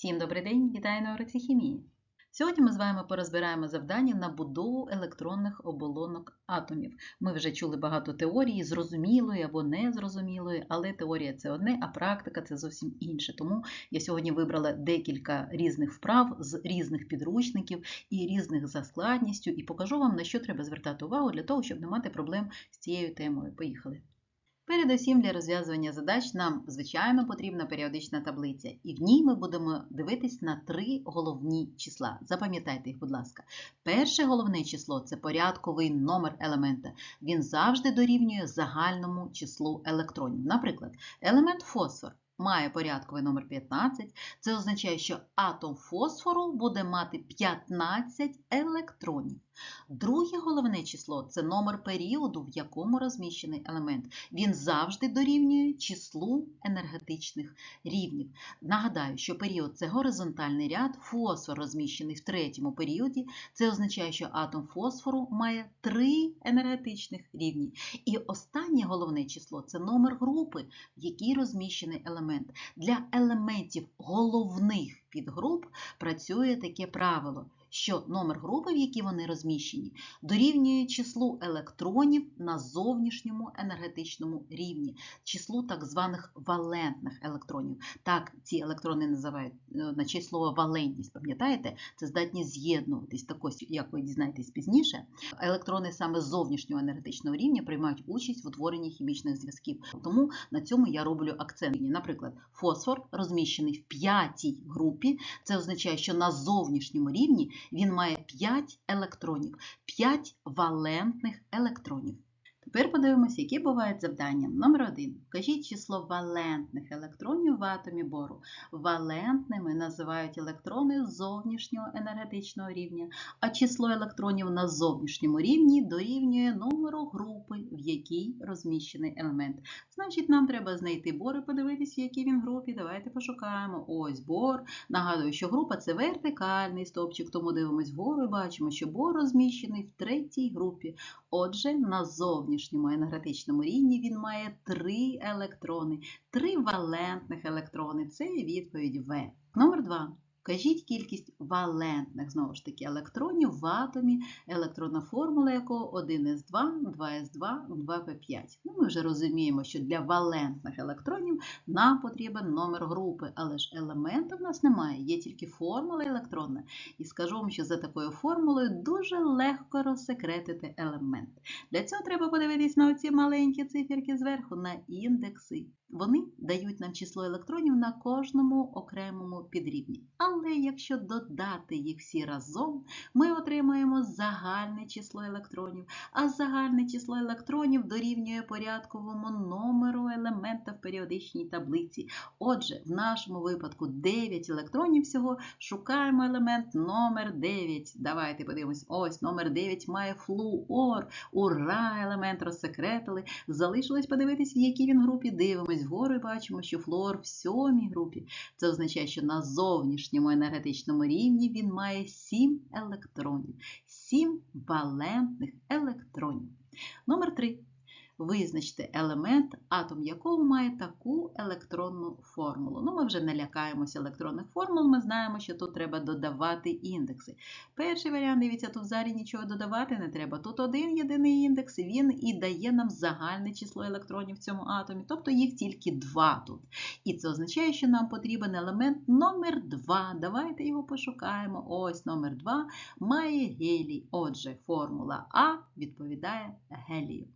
Всім добрий день, вітаю на уроці хімії. Сьогодні ми з вами порозбираємо завдання на будову електронних оболонок атомів. Ми вже чули багато теорії, зрозумілої або незрозумілої, але теорія це одне, а практика це зовсім інше. Тому я сьогодні вибрала декілька різних вправ з різних підручників і різних за складністю, і покажу вам, на що треба звертати увагу для того, щоб не мати проблем з цією темою. Поїхали! Передусім для розв'язування задач нам, звичайно, потрібна періодична таблиця, і в ній ми будемо дивитись на три головні числа. Запам'ятайте їх, будь ласка. Перше головне число це порядковий номер елемента. Він завжди дорівнює загальному числу електронів. Наприклад, елемент фосфор. Має порядковий номер 15. Це означає, що атом фосфору буде мати 15 електронів. Друге головне число це номер періоду, в якому розміщений елемент. Він завжди дорівнює числу енергетичних рівнів. Нагадаю, що період це горизонтальний ряд, фосфор розміщений в третьому періоді. Це означає, що атом фосфору має три енергетичних рівні. І останнє головне число це номер групи, в якій розміщений елемент. Для елементів головних підгруп працює таке правило що номер групи, в якій вони розміщені, дорівнює числу електронів на зовнішньому енергетичному рівні, числу так званих валентних електронів. Так, ці електрони називають е, на честь слова валентність, пам'ятаєте? Це здатність з'єднуватись, також, як ви дізнаєтесь пізніше. Електрони саме зовнішнього енергетичного рівня приймають участь в утворенні хімічних зв'язків. Тому на цьому я роблю акцент. Наприклад, фосфор розміщений в п'ятій групі, це означає, що на зовнішньому рівні він має 5 електронів, 5 валентних електронів. Тепер подивимося, які бувають завдання. Номер 1. Вкажіть число валентних електронів в атомі бору. Валентними називають електрони зовнішнього енергетичного рівня, а число електронів на зовнішньому рівні дорівнює номеру групи, в якій розміщений елемент. Значить, нам треба знайти бор і подивитися, в якій він групі. Давайте пошукаємо. Ось бор. Нагадую, що група це вертикальний стовпчик, тому дивимось вгору і бачимо, що бор розміщений в третій групі. Отже, на зовнішньому енергетичному рівні він має три електрони, три валентних електрони. Це відповідь В. Номер 2. Вкажіть кількість валентних знову ж таки електронів в атомі, електронна формула якого 1s2, 2s2, 2p5. Ну, Ми вже розуміємо, що для валентних електронів нам потрібен номер групи, але ж елемента в нас немає, є тільки формула електронна. І скажу вам, що за такою формулою дуже легко розсекретити елемент. Для цього треба подивитись на оці маленькі циферки зверху, на індекси. Вони дають нам число електронів на кожному окремому підрівні. Але якщо додати їх всі разом, ми отримаємо загальне число електронів, а загальне число електронів дорівнює порядковому номеру елемента в періодичній таблиці. Отже, в нашому випадку 9 електронів всього шукаємо елемент номер 9. Давайте подивимось, ось номер 9 має флуор. Ура! Елемент розсекретили. Залишилось подивитись, в якій він групі дивимось вгору і бачимо, що флор в сьомій групі. Це означає, що на зовнішньому енергетичному рівні він має 7 електронів, 7 валентних електронів. Номер 3. Визначте елемент, атом якого має таку електронну формулу. Ну, Ми вже не лякаємося електронних формул, ми знаємо, що тут треба додавати індекси. Перший варіант, дивіться, тут взагалі нічого додавати не треба. Тут один єдиний індекс, він і дає нам загальне число електронів в цьому атомі, тобто їх тільки два тут. І це означає, що нам потрібен елемент номер 2. Давайте його пошукаємо. Ось номер 2 має гелій. Отже, формула А відповідає гелію.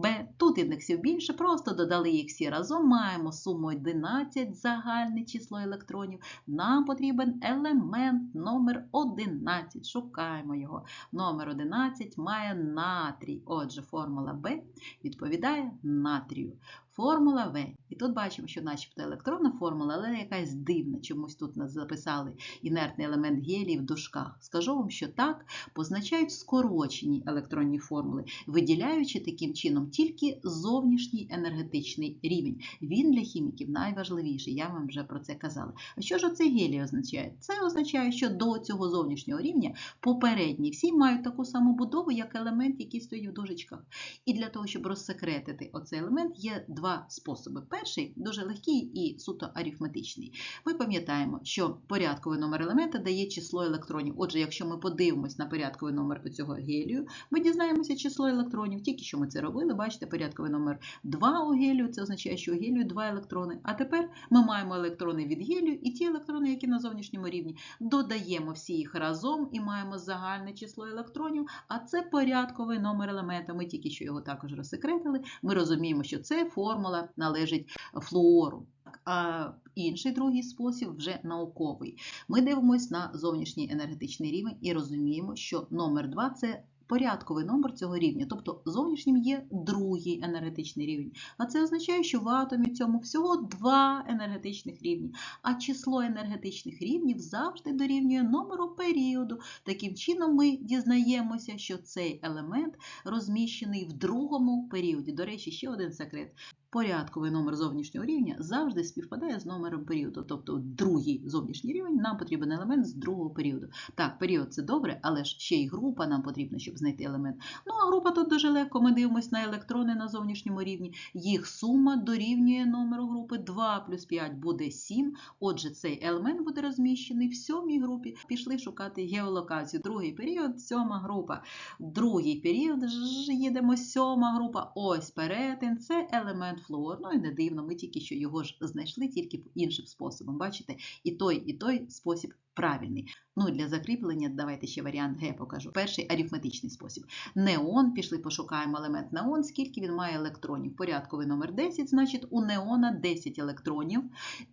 Б. Тут індексів більше, просто додали їх всі разом, маємо суму 11, загальне число електронів. Нам потрібен елемент номер 11. Шукаємо його. Номер 11 має натрій. Отже, формула Б відповідає натрію. Формула В. І тут бачимо, що начебто електронна формула, але якась дивна. Чомусь тут нас записали інертний елемент гелії в дужках. Скажу вам, що так позначають скорочені електронні формули, виділяючи таким чином тільки зовнішній енергетичний рівень. Він для хіміків найважливіший, я вам вже про це казала. А що ж оце гелій означає? Це означає, що до цього зовнішнього рівня попередні всі мають таку саму будову, як елемент, який стоїть в дужечках. І для того, щоб розсекретити оцей елемент, є два способи. Перший дуже легкий і суто арифметичний. Ми пам'ятаємо, що порядковий номер елемента дає число електронів. Отже, якщо ми подивимось на порядковий номер цього гелію, ми дізнаємося число електронів. Тільки що ми це робили, бачите, порядковий номер 2 у гелію, це означає, що у гелію 2 електрони. А тепер ми маємо електрони від гелію і ті електрони, які на зовнішньому рівні. Додаємо всі їх разом і маємо загальне число електронів, а це порядковий номер елемента. Ми тільки що його також розсекретили. Ми розуміємо, що це формула належить флуору. А інший другий спосіб вже науковий. Ми дивимося на зовнішній енергетичний рівень і розуміємо, що номер 2 це порядковий номер цього рівня, тобто зовнішнім є другий енергетичний рівень. А це означає, що в атомі цьому всього два енергетичних рівні, а число енергетичних рівнів завжди дорівнює номеру періоду. Таким чином, ми дізнаємося, що цей елемент розміщений в другому періоді. До речі, ще один секрет. Порядковий номер зовнішнього рівня завжди співпадає з номером періоду, тобто другий зовнішній рівень нам потрібен елемент з другого періоду. Так, період це добре, але ж ще й група нам потрібна, щоб знайти елемент. Ну а група тут дуже легко. Ми дивимося на електрони на зовнішньому рівні. Їх сума дорівнює номеру групи 2 плюс 5 буде 7. Отже, цей елемент буде розміщений в сьомій групі. Пішли шукати геолокацію. Другий період, сьома група. Другий період їдемо сьома група. Ось перетин, це елемент флуор. Ну і не дивно, ми тільки що його ж знайшли тільки іншим способом. Бачите, і той, і той спосіб правильний. Ну, для закріплення давайте ще варіант Г покажу. Перший арифметичний спосіб. Неон, пішли, пошукаємо елемент неон, скільки він має електронів. Порядковий номер 10, значить у неона 10 електронів,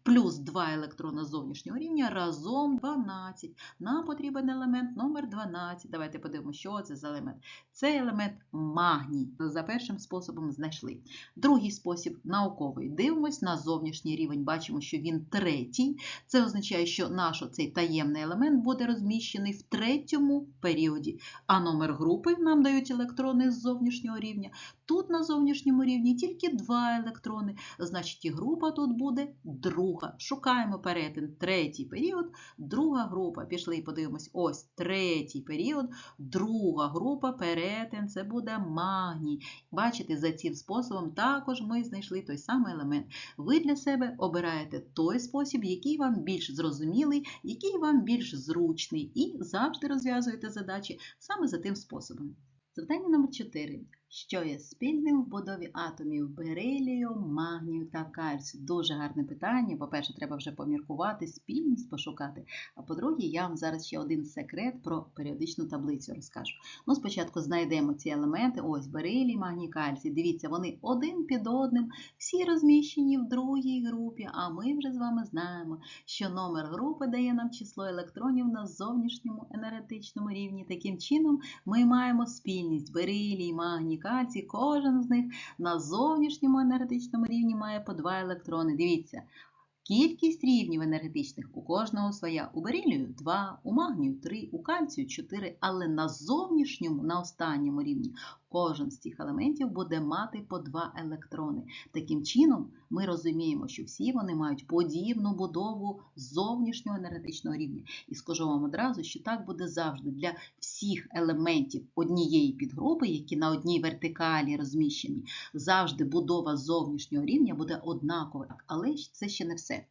плюс 2 електрона зовнішнього рівня, разом 12. Нам потрібен елемент номер 12. Давайте подивимося, що це за елемент. Це елемент магній. За першим способом знайшли. Другий спосіб науковий. Дивимось на зовнішній рівень, бачимо, що він третій. Це означає, що наш оцей таємний елемент буде розміщений в третьому періоді, а номер групи нам дають електрони з зовнішнього рівня. Тут на зовнішньому рівні тільки два електрони, значить і група тут буде друга. Шукаємо перетин третій період, друга група. Пішли і подивимось, ось третій період, друга група, перетин це буде магній. Бачите, за цим способом також ми знайшли той самий елемент. Ви для себе обираєте той спосіб, який вам більш зрозумілий, який вам більш зручний, і завжди розв'язуєте задачі саме за тим способом. Завдання номер 4. Що є спільним в будові атомів берилію, магнію та кальцію? Дуже гарне питання. По-перше, треба вже поміркувати, спільність пошукати. А по-друге, я вам зараз ще один секрет про періодичну таблицю розкажу. Ну, спочатку знайдемо ці елементи. Ось берилій, магній, кальцій. Дивіться, вони один під одним, всі розміщені в другій групі. А ми вже з вами знаємо, що номер групи дає нам число електронів на зовнішньому енергетичному рівні. Таким чином, ми маємо спільність берилій, магній, кальцій, кожен з них на зовнішньому енергетичному рівні має по два електрони. Дивіться, кількість рівнів енергетичних у кожного своя. У берилію 2, у магнію 3, у кальцію 4, але на зовнішньому, на останньому рівні кожен з цих елементів буде мати по два електрони. Таким чином, ми розуміємо, що всі вони мають подібну будову зовнішнього енергетичного рівня. І скажу вам одразу, що так буде завжди для всіх елементів однієї підгрупи, які на одній вертикалі розміщені, завжди будова зовнішнього рівня буде однакова. Але це ще не все.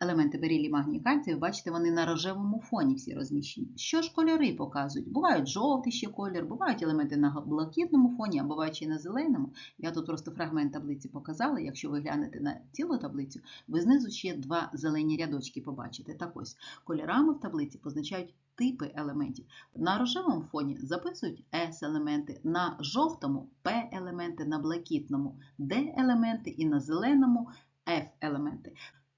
Елементи берілі, магній, кальцію, бачите, вони на рожевому фоні всі розміщені. Що ж кольори показують? Бувають жовтий ще колір, бувають елементи на блакитному фоні, а бувають ще на зеленому. Я тут просто фрагмент таблиці показала. Якщо ви глянете на цілу таблицю, ви знизу ще два зелені рядочки побачите. Так ось кольорами в таблиці позначають типи елементів. На рожевому фоні записують S-елементи, на жовтому P-елементи, на блакитному D-елементи і на зеленому F-елементи.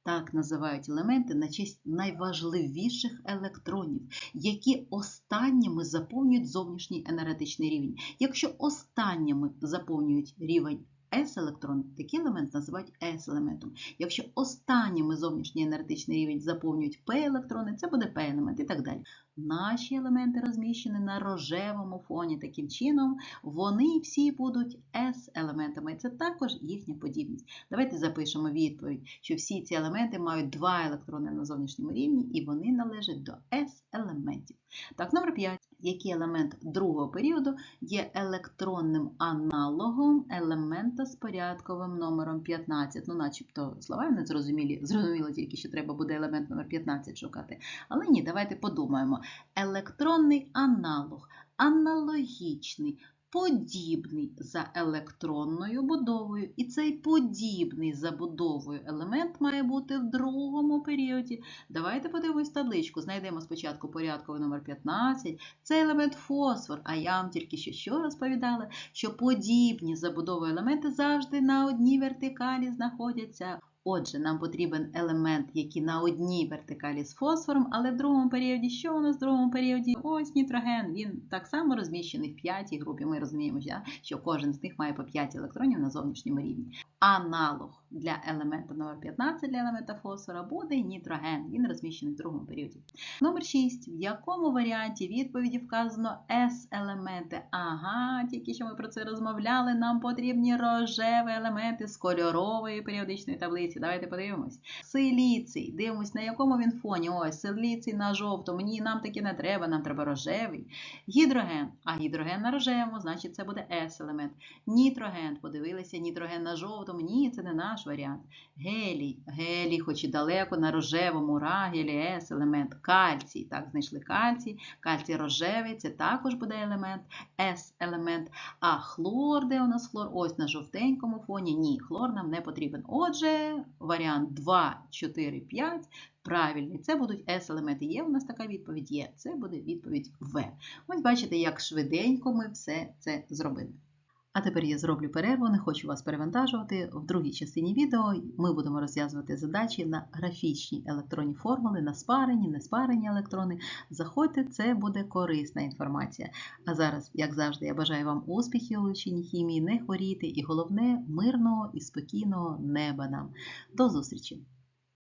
Так називають елементи на честь найважливіших електронів, які останніми заповнюють зовнішній енергетичний рівень. Якщо останніми заповнюють рівень S-електрон, такий елемент називають S-елементом. Якщо останніми зовнішній енергетичний рівень заповнюють P-електрони, це буде P-елемент і так далі. Наші елементи розміщені на рожевому фоні. Таким чином, вони всі будуть S-елементами. Це також їхня подібність. Давайте запишемо відповідь, що всі ці елементи мають два електрони на зовнішньому рівні, і вони належать до S-елементів. Так, номер 5. Який елемент другого періоду є електронним аналогом елемента з порядковим номером 15? Ну, начебто слова не зрозумілі. Зрозуміло тільки, що треба буде елемент номер 15 шукати. Але ні, давайте подумаємо. Електронний аналог, аналогічний, подібний за електронною будовою. І цей подібний за будовою елемент має бути в другому періоді. Давайте подивимось табличку. Знайдемо спочатку порядковий номер 15. Це елемент фосфор. А я вам тільки що, що розповідала, що подібні за будовою елементи завжди на одній вертикалі знаходяться. Отже, нам потрібен елемент, який на одній вертикалі з фосфором, але в другому періоді, що у нас в другому періоді? Ось нітроген. Він так само розміщений в п'ятій групі. Ми розуміємо, що кожен з них має по 5 електронів на зовнішньому рівні. Аналог для елемента номер 15 для елемента фосфора буде нітроген. Він розміщений в другому періоді. Номер 6. В якому варіанті відповіді вказано S-елементи? Ага, тільки що ми про це розмовляли. Нам потрібні рожеві елементи з кольорової періодичної таблиці. Давайте подивимось. Силіцій. Дивимось, на якому він фоні. Ось, силіцій на жовтому. Ні, нам таки не треба, нам треба рожевий. Гідроген. А гідроген на рожевому, значить це буде S-елемент. Нітроген. Подивилися, нітроген на жовтому. Ні, це не наш варіант. Гелій. Гелій, хоч і далеко на рожевому, ра, гелій, С-елемент. Кальцій. Так, знайшли кальцій. Кальцій рожевий, це також буде елемент. С-елемент. А хлор, де у нас хлор? Ось на жовтенькому фоні. Ні, хлор нам не потрібен. Отже, варіант 2, 4, 5. Правильний, це будуть S-елементи. Є у нас така відповідь? Є. Це буде відповідь В. Ось бачите, як швиденько ми все це зробили. А тепер я зроблю перерву, не хочу вас перевантажувати. В другій частині відео ми будемо розв'язувати задачі на графічні електронні формули, на спарені, неспарені електрони. Заходьте, це буде корисна інформація. А зараз, як завжди, я бажаю вам успіхів у вивченні хімії, не хворіти і головне мирного і спокійного неба нам. До зустрічі!